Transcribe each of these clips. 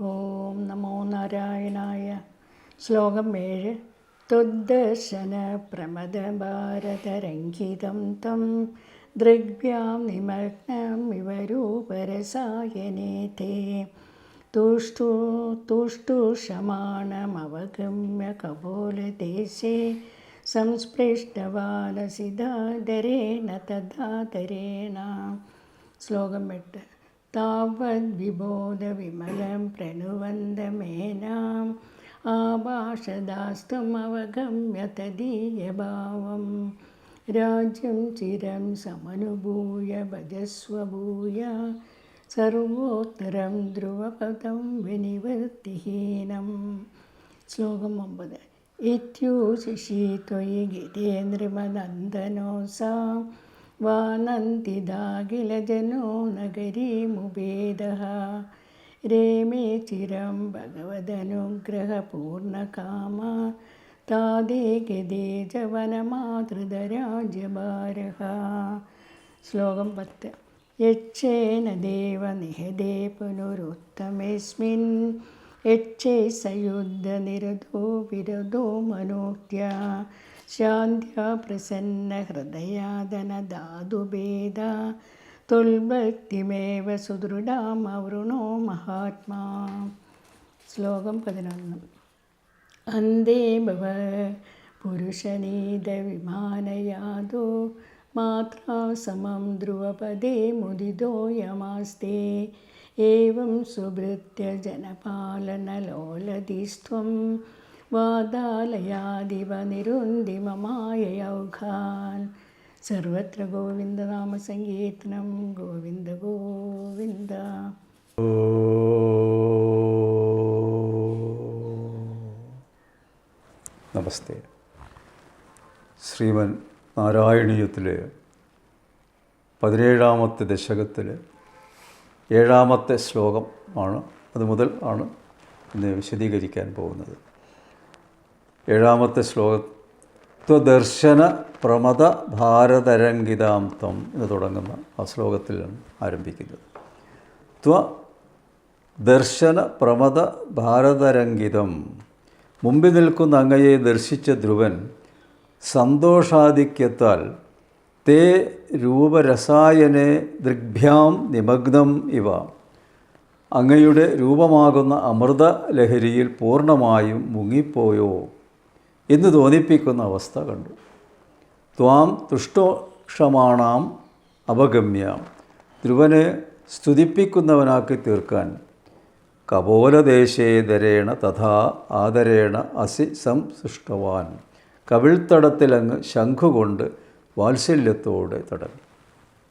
ഓം നമോ നാരായണായ. ശ്ലോകം ഏഴ്. ത്വദ്ദർശന പ്രമദഭാരതരംഗിതം തം ദൃഗ്ഭ്യാം നിമഗ്നം ഇവരൂപരസായനേ തേ തുഷ്ടു തുഷ്ടൂഷമാണമവഗമ്യ കപോലദേശേ. സംസ്പൃഷ്ടവാലസിതാദരേണ തഥാദരേണ ശ്ലോകം എട്ട്. താവദ്വിബോധവിമലം പ്രണുവന്തമേനാം ആഭാഷദാസ്തുമവഗമ്യ തദീയഭാവം രാജ്യം ചിരം സമനുഭൂയ ഭജസ്വഭൂയ. സർവോത്തരം ധ്രുവപദം വിനിവൃത്തിഹീനം. ശ്ലോകം ഒമ്പത്. ഇത്യൂശിഷി ത്വയി ഗിതേന്ദ്രമനന്ദനോസാ. വാനന്ദിതാഖിലജനോ നഗരീമുപേദः രേമേ ചിരം ഭഗവദനുഗ്രഹപൂർണകാമ താദേ ഗതേ ജവനമാതൃതരാജ്യഭാരः ശ്ലോകം പത്ത്. യക്ഷേന ദേവ നിഹദേ പുനരുത്തമേസ്മിൻ യക്ഷേ സയുദ്ധനിരതോ വിരതോ മനോത്യ. ശാന്ത്യാ പ്രസന്നഹൃദയാദനധാതുഭേദ സുദൃഢാം സുദൃഢാമവൃണോ മഹാത്മാ. ശ്ലോകം പതിനൊന്ന്. അന്തേ ഭവ പുരുഷനീതവിമാനയാതോ മാത്രാ സമം ധ്രുവപദേ മുദിതോയമാസ്തേ ഏവം एवं വാതാലയാദിവ നിരുന്തിമമായയൗഘാൽ സർവത്ര ഗോവിന്ദനാമ സങ്കീർത്തനം ഗോവിന്ദ ഗോവിന്ദ. നമസ്തേ. ശ്രീമൻ നാരായണീയത്തിലെ പതിനേഴാമത്തെ ദശകത്തിലെ ഏഴാമത്തെ ശ്ലോകം ആണ്. അത് മുതൽ ആണ് ഇന്ന് വിശദീകരിക്കാൻ പോകുന്നത്. ഏഴാമത്തെ ശ്ലോകം. ത്വദർശന പ്രമദ ഭാരതരംഗിതാന്തം എന്ന് തുടങ്ങുന്ന ആ ശ്ലോകത്തിലാണ് ആരംഭിക്കുന്നത്. ത്വ ദർശന പ്രമദ ഭാരതരംഗിതം. മുമ്പിൽ നിൽക്കുന്ന അങ്ങയെ ദർശിച്ച ധ്രുവൻ സന്തോഷാധിക്യത്താൽ തേ രൂപരസായനെ ദൃഗ്ഭ്യാം നിമഗ്നം ഇവ. അങ്ങയുടെ രൂപമാകുന്ന അമൃത ലഹരിയിൽ പൂർണമായും മുങ്ങിപ്പോയോ? എന്ന് തോന്നിപ്പിക്കുന്ന അവസ്ഥ കണ്ടു. ത്വാം തുഷ്ടോക്ഷമാണാം അപഗമ്യാം. ധ്രുവനെ സ്തുതിപ്പിക്കുന്നവനാക്കി തീർക്കാൻ കപോലദേശേതരേണ തഥാ ആദരേണ അസി സംസൃഷ്ടവാൻ കവിൾത്തടത്തിലങ്ങ് ശംഖുകൊണ്ട് വാത്സല്യത്തോടെ തടവി.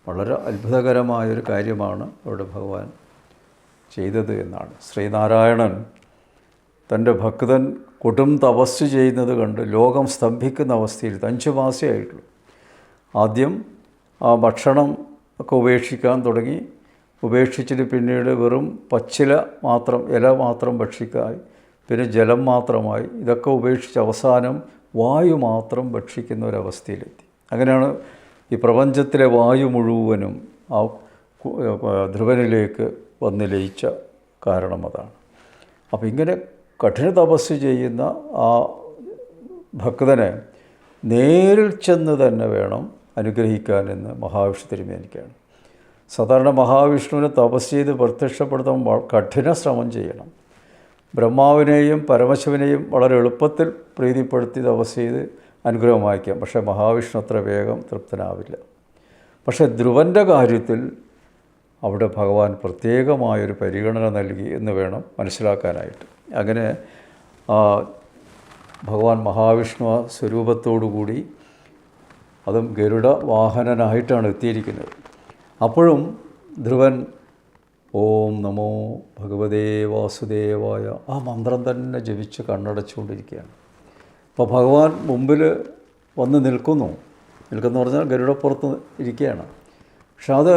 വളരെ അത്ഭുതകരമായൊരു കാര്യമാണ് അവിടെ ഭഗവാൻ ചെയ്തത് എന്നാണ്. ശ്രീനാരായണൻ തന്റെ ഭക്തൻ കൊടും തപസ് ചെയ്യുന്നത് കണ്ട് ലോകം സ്തംഭിക്കുന്ന അവസ്ഥയിൽ അഞ്ച് മാസമായിട്ടുള്ളൂ ആദ്യം ആ ഭക്ഷണം ഒക്കെ ഉപേക്ഷിക്കാൻ തുടങ്ങി. ഉപേക്ഷിച്ചിട്ട് പിന്നീട് വെറും പച്ചില മാത്രം ഇല മാത്രം ഭക്ഷിക്കായി. പിന്നെ ജലം മാത്രമായി. ഇതൊക്കെ ഉപേക്ഷിച്ച് അവസാനം വായു മാത്രം ഭക്ഷിക്കുന്ന ഒരവസ്ഥയിലെത്തി. അങ്ങനെയാണ് ഈ പ്രപഞ്ചത്തിലെ വായു മുഴുവനും ആ ധ്രുവനിലേക്ക് വന്ന് ലയിച്ച കാരണം അതാണ്. അപ്പോൾ ഇങ്ങനെ കഠിന തപസ് ചെയ്യുന്ന ആ ഭക്തനെ നേരിൽ ചെന്ന് തന്നെ വേണം അനുഗ്രഹിക്കാനെന്ന് മഹാവിഷ്ണു തിരുമേനിക്കാണ്. സാധാരണ മഹാവിഷ്ണുവിനെ തപസ് ചെയ്ത് പ്രത്യക്ഷപ്പെടുത്താൻ കഠിന ശ്രമം ചെയ്യണം. ബ്രഹ്മാവിനെയും പരമശിവനെയും വളരെ എളുപ്പത്തിൽ പ്രീതിപ്പെടുത്തി തപസ് ചെയ്ത് അനുഗ്രഹം വായിക്കാം പക്ഷേ മഹാവിഷ്ണു അത്ര വേഗം തൃപ്തനാവില്ല. പക്ഷേ ധ്രുവന്റെ കാര്യത്തിൽ അവിടെ ഭഗവാൻ പ്രത്യേകമായൊരു പരിഗണന നൽകി എന്ന് വേണം മനസ്സിലാക്കാനായിട്ട്. അങ്ങനെ ഭഗവാൻ മഹാവിഷ്ണു സ്വരൂപത്തോടുകൂടി അതും ഗരുഡ വാഹനനായിട്ടാണ് എത്തിയിരിക്കുന്നത്. അപ്പോഴും ധ്രുവൻ ഓം നമോ ഭഗവതേ വാസുദേവായ ആ മന്ത്രം തന്നെ ജപിച്ച് കണ്ണടച്ചുകൊണ്ടിരിക്കുകയാണ്. അപ്പോൾ ഭഗവാൻ മുമ്പിൽ വന്ന് നിൽക്കുന്നു. നിൽക്കുന്നു പറഞ്ഞാൽ ഗരുഡപ്പുറത്ത് ഇരിക്കുകയാണ്. പക്ഷെ അത്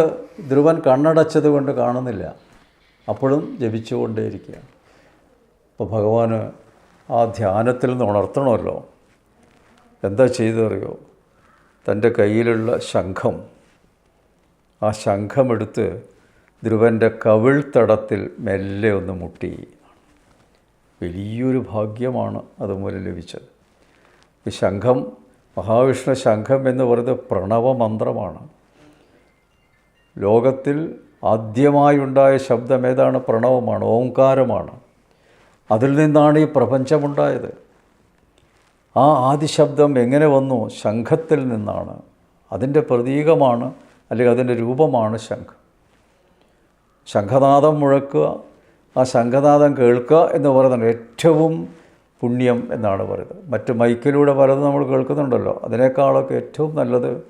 ധ്രുവൻ കണ്ണടച്ചത് കൊണ്ട് കാണുന്നില്ല. അപ്പോഴും ജപിച്ചുകൊണ്ടേയിരിക്കുകയാണ്. അപ്പോൾ ഭഗവാന് ആ ധ്യാനത്തിൽ നിന്ന് ഉണർത്തണമല്ലോ. എന്താ ചെയ്തറിയോ തന്റെ കയ്യിലുള്ള ശംഖം ആ ശംഖമെടുത്ത് ധ്രുവന്റെ കവിൾത്തടത്തിൽ മെല്ലെ ഒന്ന് മുട്ടി. വലിയൊരു ഭാഗ്യമാണ് അതുമൂലം ലഭിച്ചത്. ഈ ശംഖം മഹാവിഷ്ണു ശംഖം എന്ന് പറയുന്നത് പ്രണവമന്ത്രമാണ് ലോകത്തിൽ ആദ്യമായുണ്ടായ ശബ്ദം ഏതാണ്? പ്രണവമാണ് ഓംകാരമാണ്. അതിൽ നിന്നാണ് ഈ പ്രപഞ്ചമുണ്ടായത്. ആ ആദിശബ്ദം എങ്ങനെ വന്നു? ശംഖത്തിൽ നിന്നാണ്. അതിന്റെ പ്രതീകമാണ് അല്ലെങ്കിൽ അതിന്റെ രൂപമാണ് ശംഖ്. ശംഖനാഥം മുഴക്കുക ആ ശംഖനാഥം കേൾക്കുക എന്ന് പറയുന്നത് ഏറ്റവും പുണ്യം എന്നാണ് പറയുന്നത്. മറ്റ് മൈക്കിലൂടെ പലതും നമ്മൾ കേൾക്കുന്നുണ്ടല്ലോ. അതിനേക്കാളൊക്കെ ഏറ്റവും നല്ലത്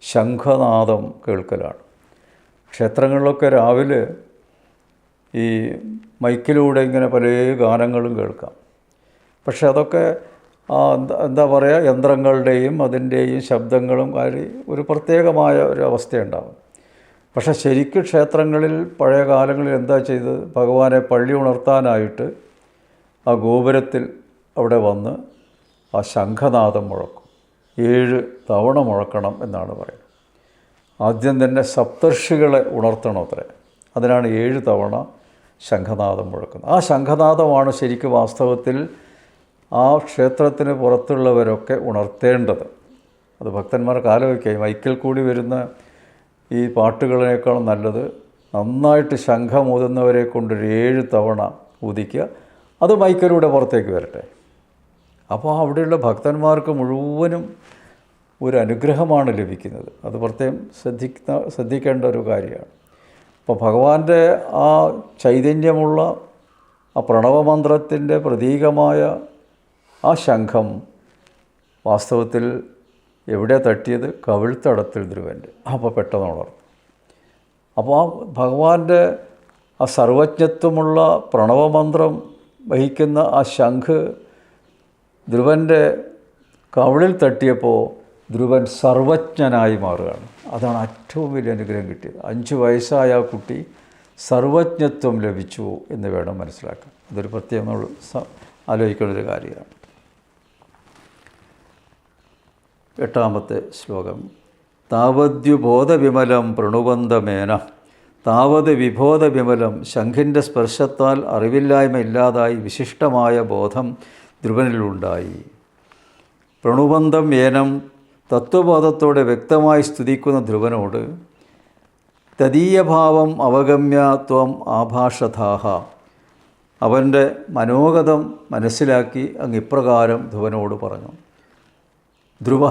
ശംഖനാഥം കേൾക്കലാണ്. ക്ഷേത്രങ്ങളിലൊക്കെ രാവിലെ ഈ മൈക്കിലൂടെ ഇങ്ങനെ പല ഗാനങ്ങളും കേൾക്കാം. പക്ഷേ അതൊക്കെ ആ എന്താ പറയുക യന്ത്രങ്ങളുടെയും അതിന്റെയും ശബ്ദങ്ങളും കാര്യം ഒരു പ്രത്യേകമായ ഒരു അവസ്ഥയുണ്ടാകും പക്ഷേ ശരിക്കും ക്ഷേത്രങ്ങളിൽ പഴയ കാലങ്ങളിൽ എന്താ ചെയ്തത് ഭഗവാനെ പള്ളി ഉണർത്താനായിട്ട് ആ ഗോപുരത്തിൽ അവിടെ വന്ന് ആ ശംഖനാഥം മുഴക്കും. ഏഴ് തവണ മുഴക്കണം എന്നാണ് പറയുന്നത്. ആദ്യം തന്നെ സപ്തർഷികളെ ഉണർത്തണം അത്രേ. അതിനാണ് ഏഴ് തവണ ശംഖനാദം മുഴക്കുന്നത്. ആ ശംഖനാഥമാണ് ശരിക്കും വാസ്തവത്തിൽ ആ ക്ഷേത്രത്തിന് പുറത്തുള്ളവരൊക്കെ ഉണർത്തേണ്ടത്. അത് ഭക്തന്മാർക്ക് ആലോചിക്കാം. മൈക്കിൽ കൂടി വരുന്ന ഈ പാട്ടുകളേക്കാളും നല്ലത് നന്നായിട്ട് ശംഖം ഊതുന്നവരെ കൊണ്ടൊരു ഏഴ് തവണ ഊതിക്കുക. അത് മൈക്കിലൂടെ പുറത്തേക്ക് വരട്ടെ. അപ്പോൾ അവിടെയുള്ള ഭക്തന്മാർക്ക് മുഴുവനും ഒരു അനുഗ്രഹമാണ് ലഭിക്കുന്നത്. അത് പ്രത്യേകം ശ്രദ്ധിക്കുന്ന ശ്രദ്ധിക്കേണ്ട ഒരു കാര്യമാണ്. അപ്പോൾ ഭഗവാന്റെ ആ ചൈതന്യമുള്ള ആ പ്രണവമന്ത്രത്തിന്റെ പ്രതീകമായ ആ ശംഖം വാസ്തവത്തിൽ എവിടെ തട്ടിയത്? കവിൾത്തടത്തിൽ ധ്രുവന്റെ അപ്പോൾ പെട്ടെന്ന് ഉണർന്നു. അപ്പോൾ ആ ഭഗവാന്റെ ആ സർവജ്ഞത്വമുള്ള പ്രണവമന്ത്രം വഹിക്കുന്ന ആ ശംഖ് ധ്രുവന്റെ കവിളിൽ തട്ടിയപ്പോൾ ധ്രുവൻ സർവജ്ഞനായി മാറുകയാണ്. അതാണ് ഏറ്റവും വലിയ അനുഗ്രഹം കിട്ടിയത്. അഞ്ച് വയസ്സായ ആ കുട്ടി സർവജ്ഞത്വം ലഭിച്ചു എന്ന് വേണം മനസ്സിലാക്കാൻ. അതൊരു പ്രത്യേകം ആലോചിക്കേണ്ട ഒരു കാര്യമാണ്. എട്ടാമത്തെ ശ്ലോകം. താവദ്യുബോധവിമലം പ്രണുബന്ധമേന. താവത് വിബോധവിമലം ശംഖിന്റെ സ്പർശത്താൽ അറിവില്ലായ്മ ഇല്ലാതായി വിശിഷ്ടമായ ബോധം ധ്രുവനിലുണ്ടായി. പ്രണുബന്ധം ഏനം തത്വബോധത്തോടെ വ്യക്തമായി സ്തുതിക്കുന്ന ധ്രുവനോട് തദീയഭാവം അവഗമ്യ ത്വം ആഭാഷധാഹ അവന്റെ മനോഗതം മനസ്സിലാക്കി അങ്ങ് ഇപ്രകാരം ധ്രുവനോട് പറഞ്ഞു. ധ്രുവ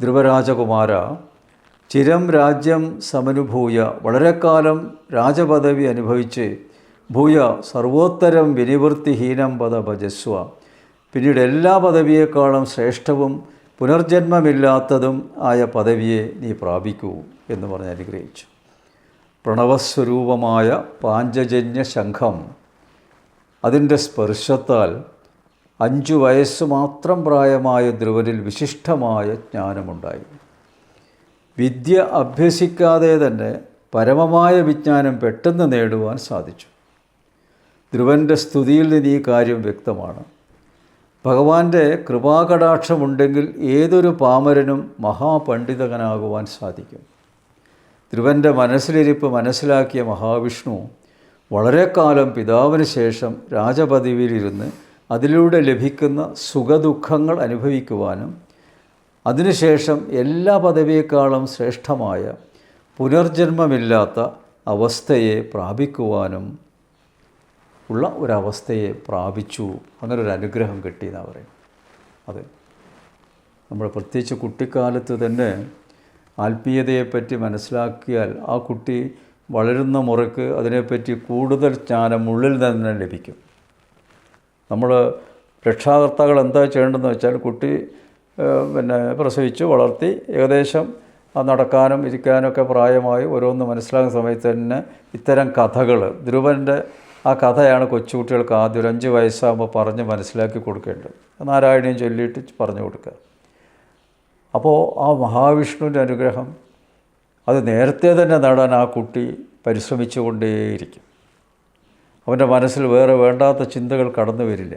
ധ്രുവരാജകുമാര ചിരം രാജ്യം സമനുഭൂയ വളരെക്കാലം രാജപദവി അനുഭവിച്ച് ഭൂയ സർവോത്തരം വിനിവൃത്തിഹീനം പദ ഭജസ്വ. പിന്നീട് എല്ലാ പദവിയേക്കാളും ശ്രേഷ്ഠവും പുനർജന്മമില്ലാത്തതും ആയ പദവിയെ നീ പ്രാപിക്കൂ എന്ന് പറഞ്ഞ് അനുഗ്രഹിച്ചു. പ്രണവസ്വരൂപമായ പാഞ്ചജന്യ ശംഖം അതിന്റെ സ്പർശത്താൽ അഞ്ചു വയസ്സ് മാത്രം പ്രായമായ ധ്രുവനിൽ വിശിഷ്ടമായ ജ്ഞാനമുണ്ടായി. വിദ്യ അഭ്യസിക്കാതെ തന്നെ പരമമായ വിജ്ഞാനം പെട്ടെന്ന് നേടുവാൻ സാധിച്ചു. ധ്രുവന്റെ സ്തുതിയിൽ നിന്ന് ഈ കാര്യം വ്യക്തമാണ്. ഭഗവാന്റെ കൃപാകടാക്ഷമുണ്ടെങ്കിൽ ഏതൊരു പാമരനും മഹാപണ്ഡിതകനാകുവാൻ സാധിക്കും. ധ്രുവന്റെ മനസ്സിലിരിപ്പ് മനസ്സിലാക്കിയ മഹാവിഷ്ണു വളരെ കാലം പിതാവിന് ശേഷം രാജപദവിയിലിരുന്ന് അതിലൂടെ ലഭിക്കുന്ന സുഖദുഃഖങ്ങൾ അനുഭവിക്കുവാനും അതിനുശേഷം എല്ലാ പദവിയേക്കാളും ശ്രേഷ്ഠമായ പുനർജന്മമില്ലാത്ത അവസ്ഥയെ പ്രാപിക്കുവാനും ഉള്ള ഒരവസ്ഥയെ പ്രാപിച്ചു അങ്ങനെ ഒരു അനുഗ്രഹം കിട്ടിയെന്നാണ് പറയും അതെ. നമ്മൾ പ്രത്യേകിച്ച് കുട്ടിക്കാലത്ത് തന്നെ ആത്മീയതയെപ്പറ്റി മനസ്സിലാക്കിയാൽ ആ കുട്ടി വളരുന്ന മുറയ്ക്ക് അതിനെപ്പറ്റി കൂടുതൽ ജ്ഞാനം ഉള്ളിൽ തന്നെ ലഭിക്കും. നമ്മൾ രക്ഷാകർത്താക്കൾ എന്താ ചെയ്യേണ്ടതെന്ന് വെച്ചാൽ കുട്ടി പിന്നെ പ്രസവിച്ചു വളർത്തി ഏകദേശം നടക്കാനും ഇരിക്കാനൊക്കെ പ്രായമായി ഓരോന്ന് മനസ്സിലാകുന്ന സമയത്ത് തന്നെ ഇത്തരം കഥകൾ ധ്രുവന്റെ ആ കഥയാണ് കൊച്ചുകുട്ടികൾക്ക് ആദ്യം ഒരു അഞ്ച് വയസ്സാകുമ്പോൾ പറഞ്ഞ് മനസ്സിലാക്കി കൊടുക്കേണ്ടത്. നാരായണീയം ചൊല്ലിയിട്ട് പറഞ്ഞു കൊടുക്കുക. അപ്പോൾ ആ മഹാവിഷ്ണുവിന്റെ അനുഗ്രഹം അത് നേരത്തെ തന്നെ നേടാൻ ആ കുട്ടി പരിശ്രമിച്ചു കൊണ്ടേയിരിക്കും അവന്റെ മനസ്സിൽ വേറെ വേണ്ടാത്ത ചിന്തകൾ കടന്നു വരില്ല.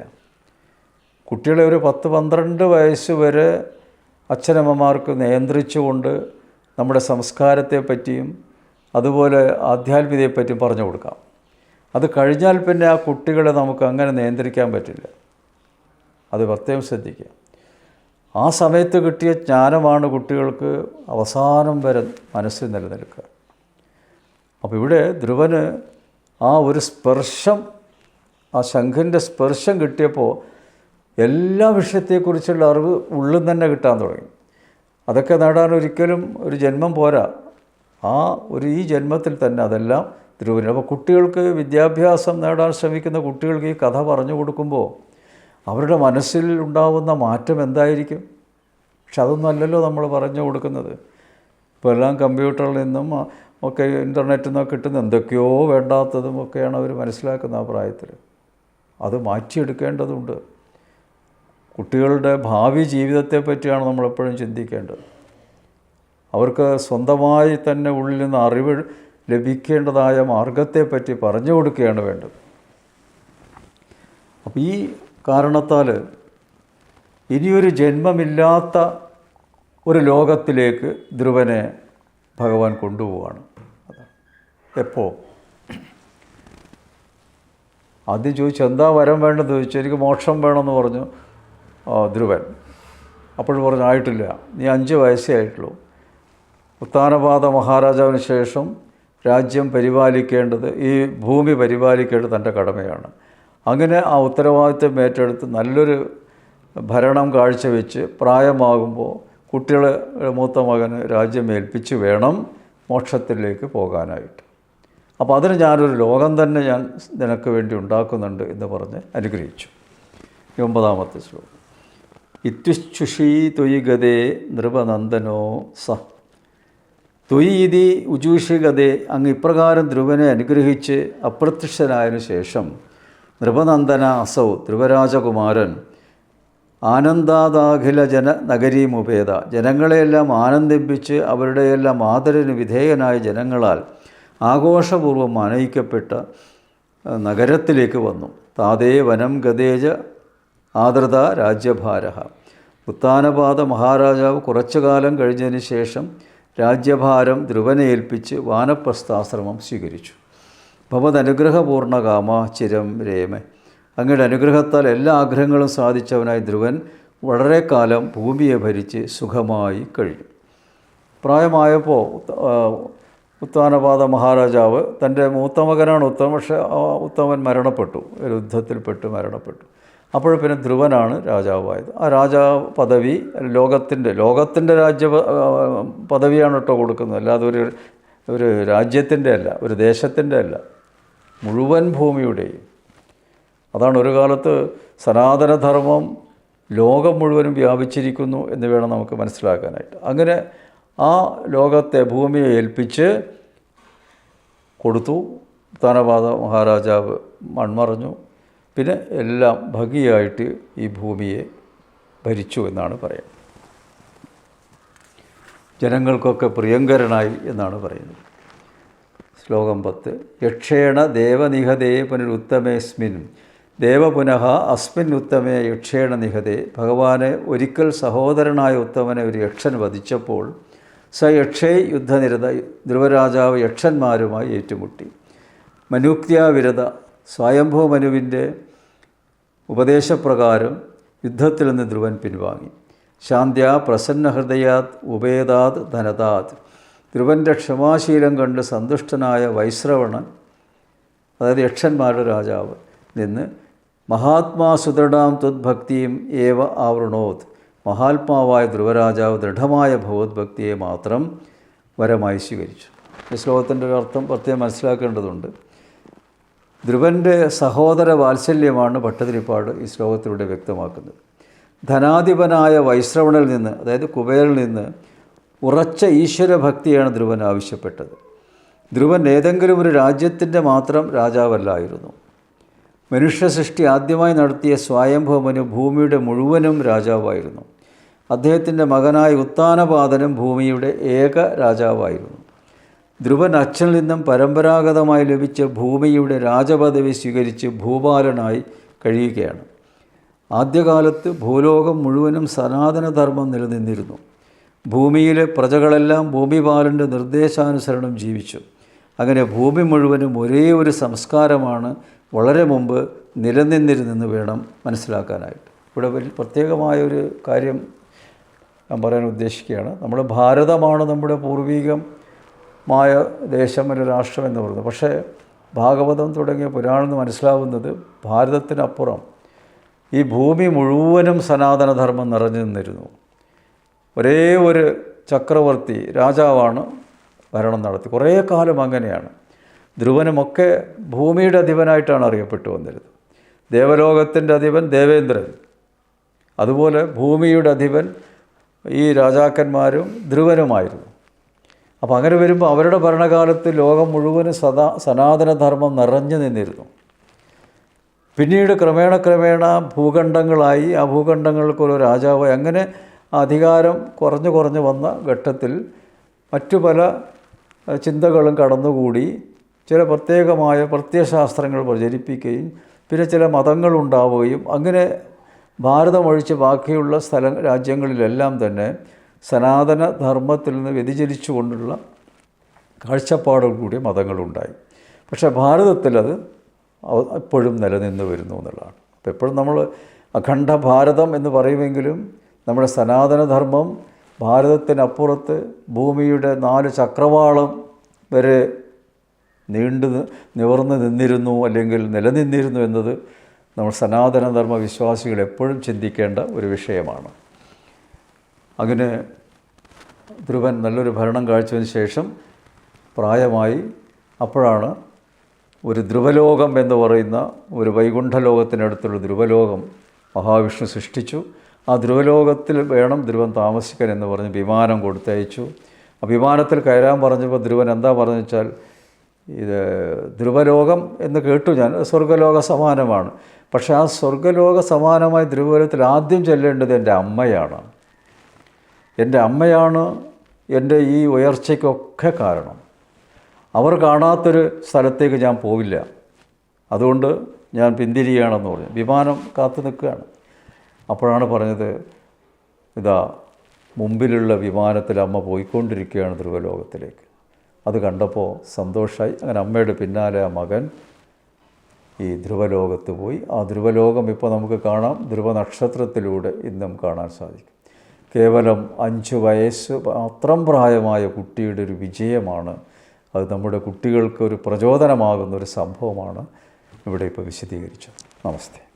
കുട്ടികളെ ഒരു പത്ത് പന്ത്രണ്ട് വയസ്സ് വരെ അച്ഛനമ്മമാർക്ക് നിയന്ത്രിച്ചുകൊണ്ട് നമ്മുടെ സംസ്കാരത്തെപ്പറ്റിയും അതുപോലെ ആധ്യാത്മികതയെപ്പറ്റിയും പറഞ്ഞു കൊടുക്കാം. അത് കഴിഞ്ഞാൽ പിന്നെ ആ കുട്ടികളെ നമുക്ക് അങ്ങനെ നിയന്ത്രിക്കാൻ പറ്റില്ല. അത് പ്രത്യേകം ശ്രദ്ധിക്കുക. ആ സമയത്ത് കിട്ടിയ ജ്ഞാനമാണ് കുട്ടികൾക്ക് അവസാനം വരെ മനസ്സിൽ നിലനിൽക്കുക. അപ്പോൾ ഇവിടെ ധ്രുവന് ആ ഒരു സ്പർശം ആ ശംഖിന്റെ സ്പർശം കിട്ടിയപ്പോൾ എല്ലാ വിഷയത്തെക്കുറിച്ചുള്ള അറിവ് ഉള്ളിൽ തന്നെ കിട്ടാൻ തുടങ്ങി. അതൊക്കെ നേടാൻ ഒരിക്കലും ഒരു ജന്മം പോരാ. ആ ഒരു ഈ ജന്മത്തിൽ തന്നെ അതെല്ലാം ധ്രുവന് അപ്പോൾ കുട്ടികൾക്ക് വിദ്യാഭ്യാസം നേടാൻ ശ്രമിക്കുന്ന കുട്ടികൾക്ക് ഈ കഥ പറഞ്ഞു കൊടുക്കുമ്പോൾ അവരുടെ മനസ്സിൽ ഉണ്ടാവുന്ന മാറ്റം എന്തായിരിക്കും? പക്ഷെ അതൊന്നും അല്ലല്ലോ നമ്മൾ പറഞ്ഞു കൊടുക്കുന്നത്. ഇപ്പോൾ എല്ലാം കമ്പ്യൂട്ടറിൽ നിന്നും ഒക്കെ ഇന്റർനെറ്റിൽ നിന്നൊക്കെ കിട്ടുന്ന എന്തൊക്കെയോ വേണ്ടാത്തതും ഒക്കെയാണ് അവർ മനസ്സിലാക്കുന്ന ആ പ്രായത്തിൽ. അത് മാറ്റിയെടുക്കേണ്ടതുണ്ട്. കുട്ടികളുടെ ഭാവി ജീവിതത്തെ പറ്റിയാണ് നമ്മളെപ്പോഴും ചിന്തിക്കേണ്ടത്. അവർക്ക് സ്വന്തമായി തന്നെ ഉള്ളിൽ നിന്ന് അറിവ് ലഭിക്കേണ്ടതായ മാർഗത്തെപ്പറ്റി പറഞ്ഞു കൊടുക്കുകയാണ് വേണ്ടത്. അപ്പോൾ ഈ കാരണത്താൽ ഇനിയൊരു ജന്മമില്ലാത്ത ഒരു ലോകത്തിലേക്ക് ധ്രുവനെ ഭഗവാൻ കൊണ്ടുപോവാണ്. എപ്പോൾ ആദ്യം ചോദിച്ചു എന്താ വരം വേണ്ടെന്ന് ചോദിച്ചു എനിക്ക് മോക്ഷം വേണമെന്ന് പറഞ്ഞു ധ്രുവൻ. അപ്പോഴും പറഞ്ഞു ആയിട്ടില്ല നീ അഞ്ച് വയസ്സേ ആയിട്ടുള്ളൂ. ഉത്താനപാത മഹാരാജാവിന് ശേഷം രാജ്യം പരിപാലിക്കേണ്ടത് ഈ ഭൂമി പരിപാലിക്കേണ്ടത് തന്റെ കടമയാണ്. അങ്ങനെ ആ ഉത്തരവാദിത്വം ഏറ്റെടുത്ത് നല്ലൊരു ഭരണം കാഴ്ചവെച്ച് പ്രായമാകുമ്പോൾ കുട്ടികളെ മൂത്ത മകന് രാജ്യം ഏൽപ്പിച്ച് വേണം മോക്ഷത്തിലേക്ക് പോകാനായിട്ട്. അപ്പോൾ അതിന് ഞാനൊരു ലോകം തന്നെ ഞാൻ നിനക്ക് വേണ്ടി ഉണ്ടാക്കുന്നുണ്ട് എന്ന് പറഞ്ഞ് അനുഗ്രഹിച്ചു. ഒമ്പതാമത്തെ ശ്ലോകം. ഇത്യുശുഷീ തൊയ്ഗതേ നൃപനന്ദനോ സ ത്വയി ഉജൂഷികതെ അങ്ങ് ഇപ്രകാരം ധ്രുവനെ അനുഗ്രഹിച്ച് അപ്രത്യക്ഷനായതിനു ശേഷം നൃപനന്ദന അസൗ ധ്രുവരാജകുമാരൻ ആനന്ദാദാഖില ജന നഗരീമുപേത ജനങ്ങളെയെല്ലാം ആനന്ദിപ്പിച്ച് അവരുടെയെല്ലാം ആദരന് വിധേയനായ ജനങ്ങളാൽ ആഘോഷപൂർവം ആനയിക്കപ്പെട്ട നഗരത്തിലേക്ക് വന്നു. താതേ വനം ഗതേജ ആദൃത രാജ്യഭാര ഉത്താനപാത മഹാരാജാവ് കുറച്ചു കാലം കഴിഞ്ഞതിന് ശേഷം രാജ്യഭാരം ധ്രുവനേൽപ്പിച്ച് വാനപ്രസ്ഥാശ്രമം സ്വീകരിച്ചു. ഭവതനുഗ്രഹപൂർണകാമ ചിരം രേമ. അങ്ങയുടെ അനുഗ്രഹത്താൽ എല്ലാ ആഗ്രഹങ്ങളും സാധിച്ചവനായി ധ്രുവൻ വളരെ കാലം ഭൂമിയെ ഭരിച്ച് സുഖമായി കഴിഞ്ഞു. പ്രായമായപ്പോൾ ഉത്താനപാത മഹാരാജാവ് തന്റെ മൂത്ത മകനാണ് ഉത്തമൻ പക്ഷേ ഉത്തമൻ മരണപ്പെട്ടു യുദ്ധത്തിൽപ്പെട്ട് മരണപ്പെട്ടു. അപ്പോൾ പിന്നെ ധ്രുവനാണ് രാജാവായത്. ആ രാജാ പദവി ലോകത്തിന്റെ ലോകത്തിന്റെ രാജ്യ പദവിയാണ് കേട്ടോ കൊടുക്കുന്നത്. അല്ലാതെ ഒരു ഒരു രാജ്യത്തിന്റെ അല്ല ഒരു ദേശത്തിന്റെ അല്ല. മുഴുവൻ ഭൂമിയുടെയും. അതാണ് ഒരു കാലത്ത് സനാതനധർമ്മം ലോകം മുഴുവനും വ്യാപിച്ചിരിക്കുന്നു എന്ന് വേണം നമുക്ക് മനസ്സിലാക്കാനായിട്ട്. അങ്ങനെ ആ ലോകത്തെ ഭൂമിയെ ഏൽപ്പിച്ച് കൊടുത്തു. താനപാത മഹാരാജാവ് മൺമറഞ്ഞു. പിന്നെ എല്ലാം ഭംഗിയായിട്ട് ഈ ഭൂമിയെ ഭരിച്ചു എന്നാണ് പറയുന്നത്. ജനങ്ങൾക്കൊക്കെ പ്രിയങ്കരനായി എന്നാണ് പറയുന്നത്. ശ്ലോകം പത്ത്. യക്ഷേണ ദേവനിഹതേ പുനരുത്തമേസ്മിൻ. ദേവപുനഃ അസ്മിൻ ഉത്തമേ യക്ഷേണ നിഹതേ. ഭഗവാനെ ഒരിക്കൽ സഹോദരനായ ഉത്തമനെ ഒരു യക്ഷൻ വധിച്ചപ്പോൾ സ യക്ഷേ യുദ്ധനിരത ധ്രുവരാജാവ് യക്ഷന്മാരുമായി ഏറ്റുമുട്ടി. മനുക്തിയാവിരത സ്വയംഭൂ മനുവിന്റെ ഉപദേശപ്രകാരം യുദ്ധത്തിൽ നിന്ന് ധ്രുവൻ പിൻവാങ്ങി. ശാന്ത്യ പ്രസന്നഹൃദയാത് ഉപേതാത് ധനതാത്. ധ്രുവന്റെ ക്ഷമാശീലം കണ്ട് സന്തുഷ്ടനായ വൈശ്രവണൻ അതായത് യക്ഷന്മാരുടെ രാജാവ് നിന്ന് മഹാത്മാ സുദൃഢാം ത്വദ്ഭക്തിയും ഏവ ആവൃണോത്. മഹാത്മാവായ ധ്രുവരാജാവ് ദൃഢമായ ഭഗവത്ഭക്തിയെ മാത്രം വരമായി സ്വീകരിച്ചു. ഈ ശ്ലോകത്തിന്റെ ഒരു അർത്ഥം പ്രത്യേകം മനസ്സിലാക്കേണ്ടതുണ്ട്. ധ്രുവന്റെ സഹോദര വാത്സല്യമാണ് ഭട്ടതിരിപ്പാട് ഈ ശ്ലോകത്തിലൂടെ വ്യക്തമാക്കുന്നത്. ധനാധിപനായ വൈശ്രവണിൽ നിന്ന് അതായത് കുബേരിൽ നിന്ന് ഉറച്ച ഈശ്വര ഭക്തിയാണ് ധ്രുവൻ ആവശ്യപ്പെട്ടത്. ധ്രുവൻ ഏതെങ്കിലും ഒരു രാജ്യത്തിന്റെ മാത്രം രാജാവല്ലായിരുന്നു. മനുഷ്യ സൃഷ്ടി ആദ്യമായി നടത്തിയ സ്വയംഭവന് ഭൂമിയുടെ മുഴുവനും രാജാവായിരുന്നു. അദ്ദേഹത്തിന്റെ മകനായ ഉത്താനപാതനും ഭൂമിയുടെ ഏക രാജാവായിരുന്നു. ധ്രുവൻ അച്ഛനിൽ നിന്നും പരമ്പരാഗതമായി ലഭിച്ച ഭൂമിയുടെ രാജപദവി സ്വീകരിച്ച് ഭൂപാലനായി കഴിയുകയാണ്. ആദ്യകാലത്ത് ഭൂലോകം മുഴുവനും സനാതനധർമ്മം നിലനിന്നിരുന്നു. ഭൂമിയിലെ പ്രജകളെല്ലാം ഭൂമിപാലന്റെ നിർദ്ദേശാനുസരണം ജീവിച്ചു. അങ്ങനെ ഭൂമി മുഴുവനും ഒരേ ഒരു സംസ്കാരമാണ് വളരെ മുമ്പ് നിലനിന്നിരുന്നെന്ന് വേണം മനസ്സിലാക്കാനായിട്ട്. ഇവിടെ പ്രത്യേകമായൊരു കാര്യം ഞാൻ പറയാൻ ഉദ്ദേശിക്കുകയാണ്. നമ്മുടെ ഭാരതമാണ് നമ്മുടെ പൂർവികമായ ദേശം ഒരു രാഷ്ട്രം എന്ന് പറയുന്നത്. പക്ഷേ ഭാഗവതം തുടങ്ങിയ പുരാണെന്ന് മനസ്സിലാവുന്നത് ഭാരതത്തിനപ്പുറം ഈ ഭൂമി മുഴുവനും സനാതനധർമ്മം നിറഞ്ഞു നിന്നിരുന്നു. ഒരേ ഒരു ചക്രവർത്തി രാജാവാണ് ഭരണം നടത്തി. കുറേ കാലം അങ്ങനെയാണ്. ധ്രുവനുമൊക്കെ ഭൂമിയുടെ അധിപനായിട്ടാണ് അറിയപ്പെട്ടു വന്നിരുന്നത്. ദേവലോകത്തിന്റെ അധിപൻ ദേവേന്ദ്രൻ. അതുപോലെ ഭൂമിയുടെ അധിപൻ ഈ രാജാക്കന്മാരും ധ്രുവനുമായിരുന്നു. അപ്പോൾ അങ്ങനെ വരുമ്പോൾ അവരുടെ ഭരണകാലത്ത് ലോകം മുഴുവനും സദാ സനാതനധർമ്മം നിറഞ്ഞു നിന്നിരുന്നു. പിന്നീട് ക്രമേണ ക്രമേണ ഭൂഖണ്ഡങ്ങളായി ആ ഭൂഖണ്ഡങ്ങൾക്കുള്ള രാജാവ് അങ്ങനെ അധികാരം കുറഞ്ഞു കുറഞ്ഞു വന്ന ഘട്ടത്തിൽ മറ്റു പല ചിന്തകളും കടന്നുകൂടി. ചില പ്രത്യേകമായ പ്രത്യയശാസ്ത്രങ്ങൾ പ്രചരിപ്പിക്കുകയും പിന്നെ ചില മതങ്ങളുണ്ടാവുകയും. അങ്ങനെ ഭാരതമൊഴിച്ച് ബാക്കിയുള്ള സ്ഥല രാജ്യങ്ങളിലെല്ലാം തന്നെ സനാതന ധർമ്മത്തിൽ നിന്ന് വ്യതിചലിച്ചുകൊണ്ടുള്ള കൊണ്ടുള്ള കാഴ്ചപ്പാടോട് കൂടിയ മതങ്ങളുണ്ടായി. പക്ഷേ ഭാരതത്തിലത് എപ്പോഴും നിലനിന്ന് വരുന്നു എന്നുള്ളതാണ്. അപ്പോൾ എപ്പോഴും നമ്മൾ അഖണ്ഡ ഭാരതം എന്ന് പറയുമെങ്കിലും നമ്മുടെ സനാതനധർമ്മം ഭാരതത്തിനപ്പുറത്ത് ഭൂമിയുടെ നാല് ചക്രവാളം വരെ നീണ്ടു നിവർന്ന് നിന്നിരുന്നു അല്ലെങ്കിൽ നിലനിന്നിരുന്നു എന്നത് നമ്മൾ സനാതനധർമ്മ വിശ്വാസികൾ എപ്പോഴും ചിന്തിക്കേണ്ട ഒരു വിഷയമാണ്. അങ്ങനെ ധ്രുവൻ നല്ലൊരു ഭരണം കാഴ്ചവിന് ശേഷം പ്രായമായി അപ്പോഴാണ് ഒരു ധ്രുവലോകം എന്ന് പറയുന്ന ഒരു വൈകുണ്ഠലോകത്തിനടുത്തുള്ള ധ്രുവലോകം മഹാവിഷ്ണു സൃഷ്ടിച്ചു. ആ ധ്രുവലോകത്തിൽ വേണം ധ്രുവൻ താമസിക്കാൻ എന്ന് പറഞ്ഞ് വിമാനം കൊടുത്തയച്ചു. ആ വിമാനത്തിൽ കയറാൻ പറഞ്ഞപ്പോൾ ധ്രുവൻ എന്താ പറഞ്ഞു വെച്ചാൽ ഇത് ധ്രുവലോകം എന്ന് കേട്ടു ഞാൻ സ്വർഗലോക സമാനമാണ്. പക്ഷേ ആ സ്വർഗലോക സമാനമായ ധ്രുവലോകത്തിൽ ആദ്യം ചെല്ലേണ്ടത് എന്റെ അമ്മയാണ്. എന്റെ അമ്മയാണ് എന്റെ ഈ ഉയർച്ചയ്ക്കൊക്കെ കാരണം. അവർ കാണാത്തൊരു സ്ഥലത്തേക്ക് ഞാൻ പോവില്ല. അതുകൊണ്ട് ഞാൻ പിന്തിരിയുകയാണെന്ന് പറഞ്ഞു. വിമാനം കാത്തു നിൽക്കുകയാണ്. അപ്പോഴാണ് പറഞ്ഞത് ഇതാ മുമ്പിലുള്ള വിമാനത്തിൽ അമ്മ പോയിക്കൊണ്ടിരിക്കുകയാണ് ധ്രുവലോകത്തിലേക്ക്. അത് കണ്ടപ്പോൾ സന്തോഷമായി അങ്ങനെ അമ്മയുടെ പിന്നാലെ ആ മകൻ ഈ ധ്രുവലോകത്ത് പോയി. ആ ധ്രുവലോകം ഇപ്പോൾ നമുക്ക് കാണാം. ധ്രുവ നക്ഷത്രത്തിലൂടെ ഇന്നും കാണാൻ സാധിക്കും. കേവലം അഞ്ച് വയസ്സ് മാത്രം പ്രായമായ കുട്ടിയുടെ ഒരു വിജയമാണ്. അത് നമ്മുടെ കുട്ടികൾക്ക് ഒരു പ്രചോദനമാകുന്ന ഒരു സംഭവമാണ്. ഇവിടെ ഇപ്പോൾ വിശദീകരിച്ചത് നമസ്തേ.